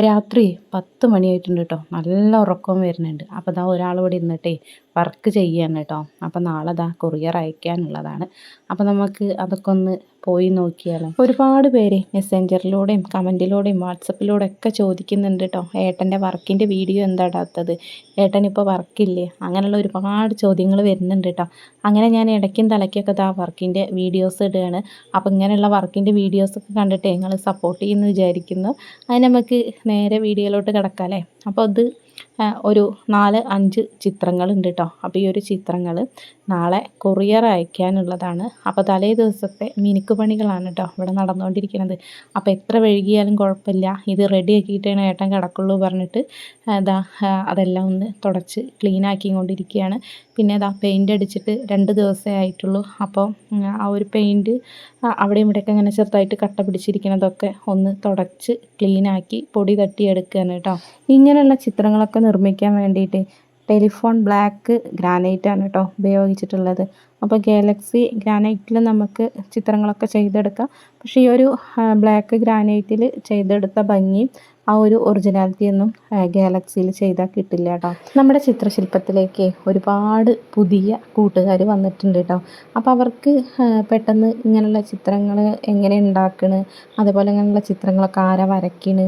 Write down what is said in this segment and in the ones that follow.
രാത്രി പത്ത് മണിയായിട്ടുണ്ട് കേട്ടോ. നല്ല ഉറക്കം വരുന്നുണ്ട്. അപ്പോൾ ദാ ഒരാൾ ഇരുന്നിട്ടേ വർക്ക് ചെയ്യാണ് കേട്ടോ അപ്പോൾ നാളെ അതാ കൊറിയർ അയക്കാനുള്ളതാണ്. അപ്പോൾ നമുക്ക് അതൊക്കെ ഒന്ന് പോയി നോക്കിയാലോ? ഒരുപാട് പേര് മെസ്സഞ്ചറിലൂടെയും കമന്റിലൂടെയും വാട്സപ്പിലൂടെ ഒക്കെ ചോദിക്കുന്നുണ്ട് കേട്ടോ ഏട്ടന്റെ വർക്കിന്റെ വീഡിയോ എന്താ ഇടാത്തത് ഏട്ടൻ ഇപ്പോൾ വർക്കില്ലേ? അങ്ങനെയുള്ള ഒരുപാട് ചോദ്യങ്ങൾ വരുന്നുണ്ട് കേട്ടോ അങ്ങനെ ഞാൻ ഇടയ്ക്കും തലയ്ക്കൊക്കെ ദാ വർക്കിന്റെ വീഡിയോസ് ഇടുകയാണ്. അപ്പോൾ ഇങ്ങനെയുള്ള വർക്കിന്റെ വീഡിയോസൊക്കെ കണ്ടിട്ട് നിങ്ങൾ സപ്പോർട്ട് ചെയ്യുമെന്ന് വിചാരിക്കുന്നു. അതിന് നമുക്ക് നേരെ വീഡിയോയിലോട്ട് കിടക്കാം അല്ലേ അപ്പോൾ അത് ഒരു നാല് അഞ്ച് ചിത്രങ്ങളുണ്ട് കേട്ടോ അപ്പോൾ ഈ ഒരു ചിത്രങ്ങൾ നാളെ കൊറിയർ അയക്കാനുള്ളതാണ്. അപ്പോൾ തലേ ദിവസത്തെ മിനുക്ക് പണികളാണ് കേട്ടോ ഇവിടെ നടന്നുകൊണ്ടിരിക്കുന്നത്. അപ്പോൾ എത്ര വൈകിയാലും കുഴപ്പമില്ല. ഇത് റെഡി ആക്കിയിട്ടാണ് ഏട്ടൻ കിടക്കുള്ളൂ പറഞ്ഞിട്ട് ഇതാ അതെല്ലാം ഒന്ന് തുടച്ച് ക്ലീൻ ആക്കിക്കൊണ്ടിരിക്കുകയാണ് പിന്നെ ഇതാ പെയിന്റ് അടിച്ചിട്ട് രണ്ട് ദിവസമേ ആയിട്ടുള്ളൂ. അപ്പോൾ ആ ഒരു പെയിന്റ് അവിടെയും ഇവിടെയൊക്കെ ഇങ്ങനെ ചെറുതായിട്ട് കട്ട പിടിച്ചിരിക്കുന്നതൊക്കെ ഒന്ന് തുടച്ച് ക്ലീനാക്കി പൊടി തട്ടിയെടുക്കുകയാണ് കേട്ടോ ഇങ്ങനെയുള്ള ചിത്രങ്ങളൊക്കെ നിർമ്മിക്കാൻ വേണ്ടിയിട്ട് ടെലിഫോൺ ബ്ലാക്ക് ഗ്രാനൈറ്റാണ് കേട്ടോ ഉപയോഗിച്ചിട്ടുള്ളത്. അപ്പോൾ ഗാലക്സി ഗ്രാനൈറ്റിൽ നമുക്ക് ചിത്രങ്ങളൊക്കെ ചെയ്തെടുക്കാം. പക്ഷേ ഈ ഒരു ബ്ലാക്ക് ഗ്രാനൈറ്റിൽ ചെയ്തെടുത്ത ഭംഗി ആ ഒരു ഒറിജിനാലിറ്റി ഒന്നും ഗാലക്സിയിൽ ചെയ്താൽ കിട്ടില്ല കേട്ടോ. നമ്മുടെ ചിത്രശില്പത്തിലേക്ക് ഒരുപാട് പുതിയ കൂട്ടുകാർ വന്നിട്ടുണ്ട് കേട്ടോ. അപ്പോൾ അവർക്ക് പെട്ടെന്ന് ഇങ്ങനെയുള്ള ചിത്രങ്ങൾ എങ്ങനെ ഉണ്ടാക്കണ്? അതുപോലെ ഇങ്ങനെയുള്ള ചിത്രങ്ങളൊക്കെ ആരാ വരയ്ക്കണ്?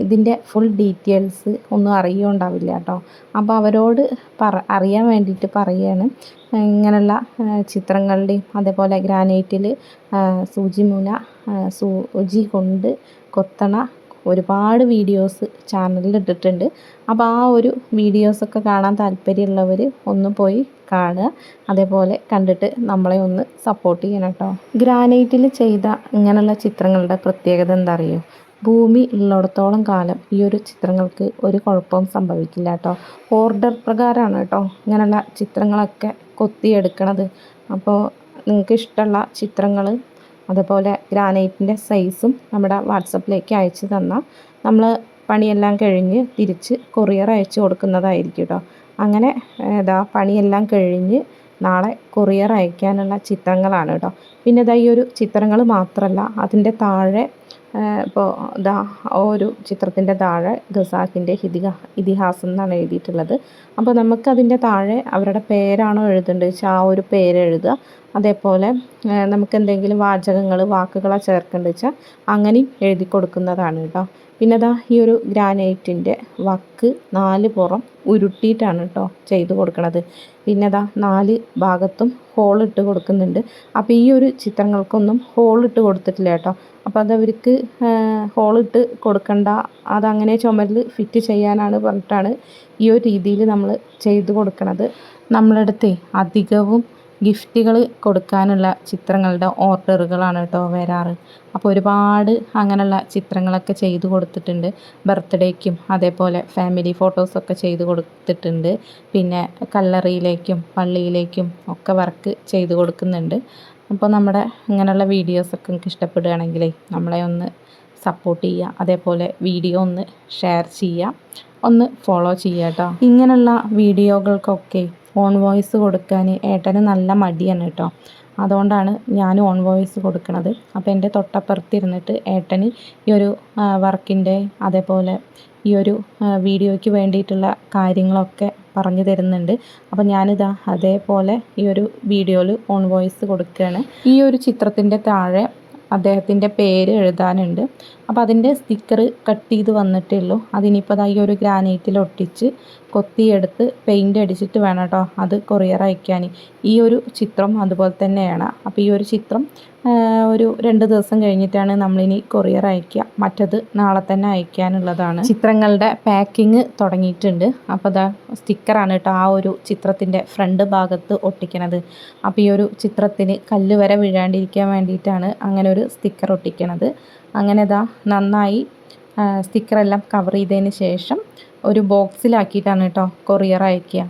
ഇതിന്റെ ഫുൾ ഡീറ്റെയിൽസ് ഒന്നും അറിയുണ്ടാവില്ല കേട്ടോ. അപ്പോൾ അവരോട് പറ അറിയാൻ വേണ്ടിയിട്ട് പറയുകയാണ് ഇങ്ങനെയുള്ള ചിത്രങ്ങളുടെയും അതേപോലെ ഗ്രാനൈറ്റിൽ സൂചിമുന സൂചി കൊണ്ട് കൊത്തണ ഒരുപാട് വീഡിയോസ് ചാനലിൽ ഇട്ടിട്ടുണ്ട്. അപ്പോൾ ആ ഒരു വീഡിയോസൊക്കെ കാണാൻ താല്പര്യമുള്ളവർ ഒന്ന് പോയി കാണുക. അതേപോലെ കണ്ടിട്ട് നമ്മളെ ഒന്ന് സപ്പോർട്ട് ചെയ്യണം കേട്ടോ. ഗ്രാനൈറ്റിൽ ചെയ്ത ഇങ്ങനെയുള്ള ചിത്രങ്ങളുടെ പ്രത്യേകത എന്താ അറിയോ? ഭൂമി ഉള്ളിടത്തോളം കാലം ഈ ഒരു ചിത്രങ്ങൾക്ക് ഒരു കുഴപ്പവും സംഭവിക്കില്ല കേട്ടോ. ഓർഡർ പ്രകാരമാണ് കേട്ടോ ഇങ്ങനെയുള്ള ചിത്രങ്ങളൊക്കെ കൊത്തിയെടുക്കണത്. അപ്പോൾ നിങ്ങൾക്ക് ഇഷ്ടമുള്ള ചിത്രങ്ങൾ അതുപോലെ ഗ്രാനൈറ്റിന്റെ സൈസും നമ്മുടെ വാട്സപ്പിലേക്ക് അയച്ചു തന്നാൽ നമ്മൾ പണിയെല്ലാം കഴിഞ്ഞ് തിരിച്ച് കൊറിയർ അയച്ചു കൊടുക്കുന്നതായിരിക്കും കേട്ടോ. അങ്ങനെ ഇതാ പണിയെല്ലാം കഴിഞ്ഞ് നാളെ കൊറിയർ അയക്കാനുള്ള ചിത്രങ്ങളാണ് കേട്ടോ. പിന്നെ ഇതാ ഈ ഒരു ചിത്രങ്ങൾ മാത്രമല്ല അതിന്റെ താഴെ ഇപ്പോൾ ദാ ഒരു ചിത്രത്തിന്റെ താഴെ ഖസാക്കിന്റെ ഹിതിക ഇതിഹാസം എന്നാണ് എഴുതിയിട്ടുള്ളത്. അപ്പോൾ നമുക്കതിന്റെ താഴെ അവരുടെ പേരാണോ എഴുതേണ്ടത് വെച്ചാൽ ആ ഒരു പേര് എഴുതുക. അതേപോലെ നമുക്ക് എന്തെങ്കിലും വാചകങ്ങൾ വാക്കുകളോ ചേർക്കേണ്ടത് വെച്ചാൽ അങ്ങനെയും എഴുതി കൊടുക്കുന്നതാണ് കേട്ടോ. പിന്നെ അതാ ഈ ഒരു ഗ്രാനൈറ്റിന്റെ വക്ക് നാല് പുറം ഉരുട്ടിയിട്ടാണ് കേട്ടോ ചെയ്ത് കൊടുക്കണത്. പിന്നെ അതാ നാല് ഭാഗത്തും ഹോളിട്ട് കൊടുക്കുന്നുണ്ട്. അപ്പോൾ ഈ ഒരു ചിത്രങ്ങൾക്കൊന്നും ഹോളിട്ട് കൊടുത്തിട്ടില്ല കേട്ടോ അപ്പോൾ അതവർക്ക് ഹോളിട്ട് കൊടുക്കണ്ട അതങ്ങനെ ചുമരിൽ ഫിറ്റ് ചെയ്യാനാണ് പറഞ്ഞിട്ടാണ് ഈ ഒരു രീതിയിൽ നമ്മൾ ചെയ്ത് കൊടുക്കുന്നത് നമ്മളടുത്ത് അധികവും ഗിഫ്റ്റുകൾ കൊടുക്കാനുള്ള ചിത്രങ്ങളുടെ ഓർഡറുകളാണ് കേട്ടോ വരാറ്. അപ്പോൾ ഒരുപാട് അങ്ങനെയുള്ള ചിത്രങ്ങളൊക്കെ ചെയ്തു കൊടുത്തിട്ടുണ്ട്. ബർത്ത്ഡേക്കും അതേപോലെ ഫാമിലി ഫോട്ടോസൊക്കെ ചെയ്തു കൊടുത്തിട്ടുണ്ട്. പിന്നെ കല്ലറിയിലേക്കും പള്ളിയിലേക്കും ഒക്കെ വർക്ക് ചെയ്തു കൊടുക്കുന്നുണ്ട്. അപ്പോൾ നമ്മുടെ ഇങ്ങനെയുള്ള വീഡിയോസൊക്കെ നിങ്ങൾക്ക് ഇഷ്ടപ്പെടുകയാണെങ്കിൽ നമ്മളെ ഒന്ന് സപ്പോർട്ട് ചെയ്യുക. അതേപോലെ വീഡിയോ ഒന്ന് ഷെയർ ചെയ്യുക. ഒന്ന് ഫോളോ ചെയ്യുക കേട്ടോ. ഇങ്ങനെയുള്ള വീഡിയോകൾക്കൊക്കെ ഓൺ വോയിസ് കൊടുക്കാൻ ഏട്ടന് നല്ല മടിയാണ് കേട്ടോ. അതുകൊണ്ടാണ് ഞാൻ ഓൺ വോയിസ് കൊടുക്കുന്നത് അപ്പോൾ എന്റെ തൊട്ടപ്പുറത്തിരുന്നിട്ട് ഏട്ടന് ഈ ഒരു വർക്കിന്റെ അതേപോലെ ഈ ഒരു വീഡിയോയ്ക്ക് വേണ്ടിയിട്ടുള്ള കാര്യങ്ങളൊക്കെ പറഞ്ഞു തരുന്നുണ്ട്. അപ്പോൾ ഞാനിതാ അതേപോലെ ഈ ഒരു വീഡിയോയിൽ ഓൺ വോയിസ് കൊടുക്കുകയാണ്. ഈ ഒരു ചിത്രത്തിന്റെ താഴെ അദ്ദേഹത്തിന്റെ പേര് എഴുതാനുണ്ട്. അപ്പോൾ അതിന്റെ സ്റ്റിക്കർ കട്ട് ചെയ്ത് വന്നിട്ടേ ഉള്ളൂ. അതിനിപ്പോൾ ഈ ഒരു ഗ്രാനൈറ്റിൽ ഒട്ടിച്ച് കൊത്തിയെടുത്ത് പെയിന്റ് അടിച്ചിട്ട് വേണം കേട്ടോ അത് കൊറിയർ അയക്കാൻ ഈ ഒരു ചിത്രം അതുപോലെ തന്നെയാണ്. അപ്പോൾ ഈ ഒരു ചിത്രം ഒരു രണ്ട് ദിവസം കഴിഞ്ഞിട്ടാണ് നമ്മളിനി കൊറിയർ അയക്കുക. മറ്റത് നാളെ തന്നെ അയക്കാനുള്ളതാണ്. ചിത്രങ്ങളുടെ പാക്കിങ് തുടങ്ങിയിട്ടുണ്ട്. അപ്പോൾ അതാ സ്റ്റിക്കറാണ് കേട്ടോ ആ ഒരു ചിത്രത്തിന്റെ ഫ്രണ്ട് ഭാഗത്ത് ഒട്ടിക്കണത്. അപ്പോൾ ഈ ഒരു ചിത്രത്തിന് കല്ല് വരെ വീഴാണ്ടിരിക്കാൻ വേണ്ടിയിട്ടാണ് അങ്ങനെ ഒരു സ്റ്റിക്കർ ഒട്ടിക്കണത്. അങ്ങനെ ഇതാ നന്നായി സ്റ്റിക്കറെല്ലാം കവർ ചെയ്തതിന് ശേഷം ഒരു ബോക്സിലാക്കിയിട്ടാണ് കേട്ടോ കൊറിയർ അയക്കുക.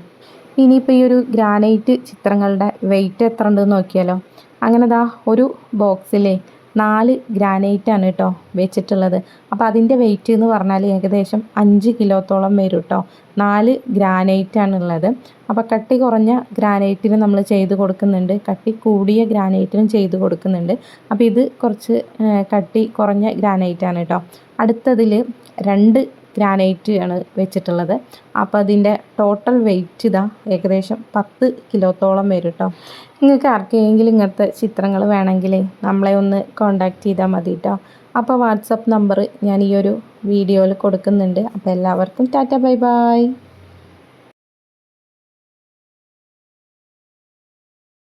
ഇനിയിപ്പോൾ ഈ ഒരു ഗ്രാനൈറ്റ് ചിത്രങ്ങളുടെ വെയിറ്റ് എത്ര ഉണ്ടെന്ന് നോക്കിയാലോ? അങ്ങനെ ദാ ഒരു ബോക്സിലെ നാല് ഗ്രാനൈറ്റാണ് കേട്ടോ വെച്ചിട്ടുള്ളത്. അപ്പോൾ അതിന്റെ വെയിറ്റ് എന്ന് പറഞ്ഞാൽ ഏകദേശം അഞ്ച് കിലോത്തോളം വരും കേട്ടോ. നാല് ഗ്രാനൈറ്റാണുള്ളത് അപ്പോൾ കട്ടി കുറഞ്ഞ ഗ്രാനൈറ്റിന് നമ്മൾ ചെയ്ത് കൊടുക്കുന്നുണ്ട്. കട്ടി കൂടിയ ഗ്രാനൈറ്റിനും ചെയ്ത് കൊടുക്കുന്നുണ്ട്. അപ്പോൾ ഇത് കുറച്ച് കട്ടി കുറഞ്ഞ ഗ്രാനൈറ്റാണ് കേട്ടോ. അടുത്തതിൽ രണ്ട് ഗ്രാനൈറ്റ് ആണ് വെച്ചിട്ടുള്ളത്. അപ്പോൾ അതിന്റെ ടോട്ടൽ വെയിറ്റ് ഇതാ ഏകദേശം പത്ത് കിലോത്തോളം വരും കേട്ടോ നിങ്ങൾക്ക് ആർക്കെങ്കിലും ഇങ്ങനത്തെ ചിത്രങ്ങൾ വേണമെങ്കിൽ നമ്മളെ ഒന്ന് കോണ്ടാക്ട് ചെയ്താൽ മതി കേട്ടോ അപ്പോൾ വാട്സപ്പ് നമ്പർ ഞാൻ ഈ ഒരു വീഡിയോയിൽ കൊടുക്കുന്നുണ്ട്. അപ്പോൾ എല്ലാവർക്കും ടാറ്റ ബൈ ബൈ.